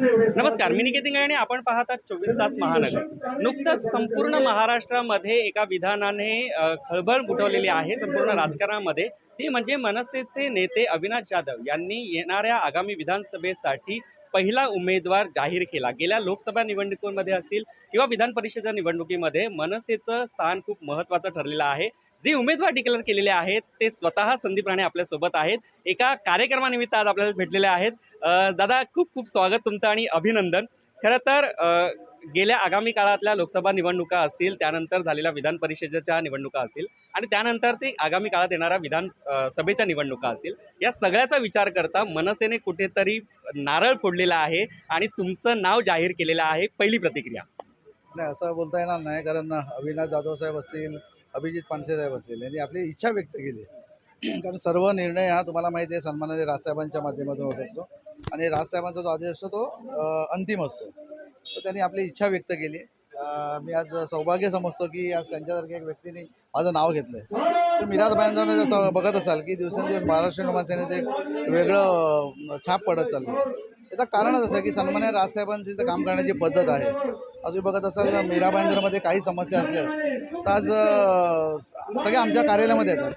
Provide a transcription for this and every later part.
नमस्कार मी निकेत आणि आपण पाहतात चोवीस तास महानगर. नुकतंच संपूर्ण महाराष्ट्रामध्ये एका विधानाने खळबळ उठवलेली आहे संपूर्ण राजकारणामध्ये. ती म्हणजे मनसेचे नेते अविनाश जाधव यांनी येणाऱ्या आगामी विधानसभेसाठी पहिला उमेदवार जाहीर केला. गेल्या लोकसभा निवडणुकीमध्ये असतील किंवा विधान परिषदेच्या निवडणुकीमध्ये मनसेचं स्थान खूप महत्त्वाचं ठरलेलं आहे. जे उमेदवार डिक्लेअर केलेले आहेत ते स्वतः संदीप राणे आपल्यासोबत आहेत. एका कार्यक्रमानिमित्त आज आपल्याला भेटलेले आहेत. दादा खूप खूप स्वागत तुमचं आणि अभिनंदन. खरं तर गेल्या आगामी काळातल्या लोकसभा निवडणुका असतील त्यानंतर झालेल्या विधान परिषदेच्या निवडणुका असतील आणि त्यानंतर ते आगामी काळात येणाऱ्या विधान सभेच्या निवडणुका असतील. या सगळ्याचा विचार करता मनसेने कुठेतरी नारळ फोडलेला आहे आणि तुमचं नाव जाहीर केलेलं आहे. पहिली प्रतिक्रिया. नाही असं बोलता येणार नाही कारण अविनाश जाधव साहेब असतील अभिजित पानसेसाहेब असेल यांनी आपली इच्छा व्यक्त केली. कारण सर्व निर्णय हा तुम्हाला माहिती आहे सन्मानाने राजसाहेबांच्या माध्यमातून होत असतो. आणि राजसाहेबांचा जो आदेश असतो तो अंतिम असतो. तर त्यांनी आपली इच्छा व्यक्त केली. मी आज सौभाग्य समजतो की आज त्यांच्यासारख्या एक व्यक्तीने माझं नाव घेतलं आहे तर मिराज बांधवने बघत असाल की दिवसेंदिवस महाराष्ट्र निर्माण सेनेचं एक वेगळं छाप पडत चाललं त्याचं कारणच असं आहे की सन्मान्य राजसाहेबांची काम करण्याची पद्धत आहे. अजून बघत असाल मीरा भाईंदरमध्ये काही समस्या असल्यास तर आज सगळे आमच्या कार्यालयामध्ये येतात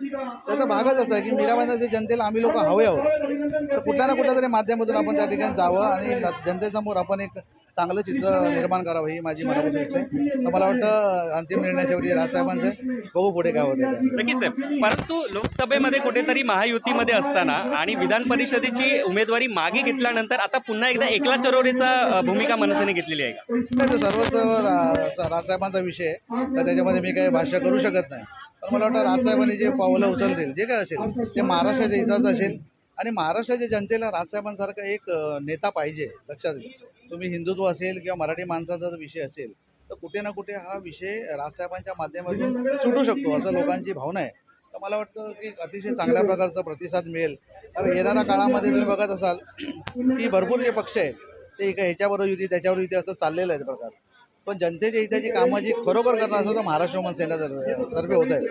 त्याचा भागच असा आहे की मीरा भाईंदरच्या जनतेला आम्ही लोक हवे आहोत तर कुठल्या ना कुठल्या तरी माध्यमातून आपण त्या ठिकाणी जावं आणि जनतेसमोर आपण एक चांगलं चित्र निर्माण करावं ही माझी मनापासून इच्छा आहे. तर मला वाटतं अंतिम निर्णय शेवटी राजसाहेबांचं. बघू पुढे काय होते नक्कीच आहे. परंतु लोकसभेमध्ये कुठेतरी महायुतीमध्ये असताना आणि विधान परिषदेची उमेदवारी मागे घेतल्यानंतर आता पुन्हा एकदा एकला चरोरीचा भूमिका मनसेने घेतलेली आहे का? सर्वच राजसाहेबांचा विषय तर त्याच्यामध्ये मी काही भाष्य करू शकत नाही. पण मला वाटतं राजसाहेबांनी जे पावलं उचलतील जे काय असेल ते महाराष्ट्राच्या हिताचं असेल. आणि महाराष्ट्राच्या जनतेला राजसाहेबांसारखा एक नेता पाहिजे लक्षात घ्या. तुम्ही हिंदुत्व असेल किंवा मराठी माणसाचा जर विषय असेल तर कुठे ना कुठे हा विषय राजसाहेबांच्या माध्यमातून सुटू शकतो असं लोकांची भावना आहे. तर मला वाटतं की अतिशय चांगल्या प्रकारचा प्रतिसाद मिळेल. कारण येणाऱ्या काळामध्ये तुम्ही बघत असाल की भरपूर जे पक्ष आहेत ते एका ह्याच्याबरोबर युती त्याच्यावर युती असं चाललेलं आहे ते प्रकार. पण जनतेच्या हिताची कामं जी खरोखर करणार असं तर महाराष्ट्र वुमन सेना सर्वे होत आहे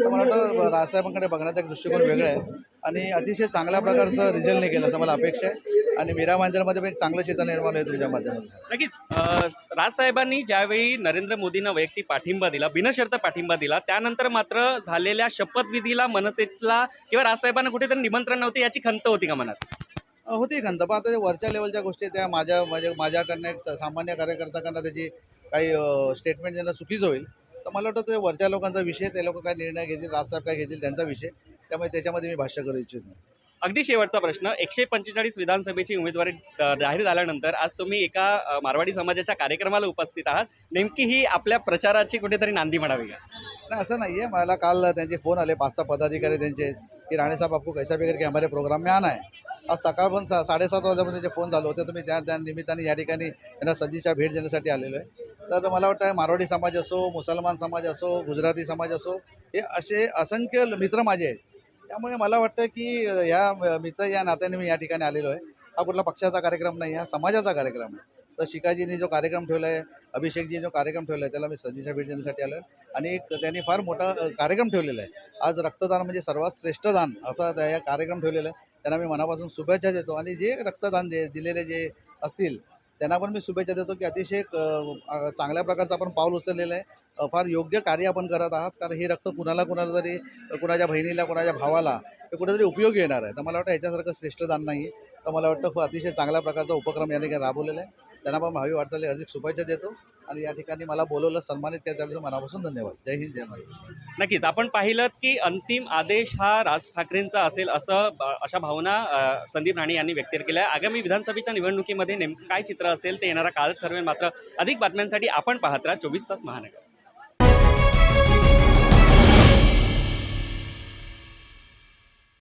तर मला वाटतं राजसाहेबांकडे बघण्याचा एक दृष्टिकोन वेगळा आहे. आणि अतिशय चांगल्या प्रकारचं रिझल्ट निघेल असं मला अपेक्षा आहे. आणि मीरा मांजरमध्ये पण एक चांगलं चित्र निर्माण होईल तुमच्या माध्यमातून. नक्कीच. अ, राजसाहेबांनी ज्यावेळी नरेंद्र मोदींना वैयक्तिक पाठिंबा दिला बिनशर्त पाठिंबा दिला त्यानंतर मात्र झालेल्या शपथविधीला मनसेतला किंवा राजसाहेबांना कुठेतरी निमंत्रण नव्हते याची खंत होती का मनात? होती खंत. पण आता ते वरच्या लेवलच्या गोष्टी आहेत, त्या माझ्या म्हणजे माझ्याकडनं एक स- सामान्य कार्यकर्त्याकडनं त्याची काही स्टेटमेंट देणं चुकीचं होईल. तर मला वाटतं ते वरच्या लोकांचा विषय ते लोक काय निर्णय घेतील राजसाहेब काय घेतील त्यांचा विषय त्यामुळे त्याच्यामध्ये मी भाष्य करू इच्छित नाही. अगदी शेवटचा प्रश्न एकशे पंचेचाळीस विधानसभेची उमेदवारी जाहीर झाल्यानंतर आज तुम्ही एका मारवाडी समाजाच्या कार्यक्रमाला उपस्थित आहात. नेमकी ही आपल्या प्रचाराची कुठेतरी नांदी म्हणावी का? नाही असं नाही आहे मला काल त्यांचे फोन आले पाच सहा पदाधिकारी त्यांचे की राणे साहेब आपको कैसा भी करके हमारे प्रोग्राम में आना है. आज सकाळ पण सा साडेसात वाजेपर्यंत त्यांचे फोन झाले होते. तर मी त्या त्या निमित्ताने या ठिकाणी यांना सज्जीच्या भेट देण्यासाठी आलेलो आहे. तर मला वाटतं मारवाडी समाज असो मुसलमान समाज असो गुजराती समाज असो हे असे असंख्य मित्र माझे आहेत. त्यामुळे मला वाटतं की या मित्र या नात्याने मी या ठिकाणी आलेलो आहे. हा कुठला पक्षाचा कार्यक्रम नाही हा समाजाचा कार्यक्रम आहे. तर शिकाजींनी जो कार्यक्रम ठेवला आहे अभिषेकजी जो कार्यक्रम ठेवला आहे त्याला मी सज्जीच्या भेट देण्यासाठी आलो आहे आणि एक त्यांनी फार मोठा कार्यक्रम ठेवलेला आहे. आज रक्तदान म्हणजे सर्वात श्रेष्ठ दान असा त्या या कार्यक्रम ठेवलेला आहे. त्यांना मी मनापासून शुभेच्छा देतो. आणि जे रक्तदान दे दिलेले जे असतील त्यांना पण मी शुभेच्छा देतो की अतिशय चांगल्या प्रकारचं आपण पाऊल उचललेलं आहे. फार योग्य कार्य आपण करत आहात कारण हे रक्त कुणाला कुणाला तरी कुणाच्या बहिणीला कुणाच्या भावाला हे कुठेतरी उपयोगी येणार आहे. तर मला वाटतं ह्याच्यासारखं श्रेष्ठ दान नाही तर मला वाटतं अतिशय चांगल्या प्रकारचा उपक्रम याने काही राबवलेला आहे. त्यांना पण भावी वाटचाली अधिक शुभेच्छा देतो. आणि या ठिकाणी मला बोलवलं सन्मानित केलं त्याबद्दल मनापासून धन्यवाद. जय हिंद जय महाराष्ट्र. नक्कीच. आपण पाहिलं की अंतिम आदेश हा राज ठाकरेंचा असेल असं अशा भावना संदीप राणे यांनी व्यक्त केल्या. आहे आगामी विधानसभेच्या निवडणुकीमध्ये नेमकं काय चित्र असेल ते येणारा काळ ठरवेल. मात्र अधिक बातम्यांसाठी आपण पाहत राहा चोवीस तास महानगर.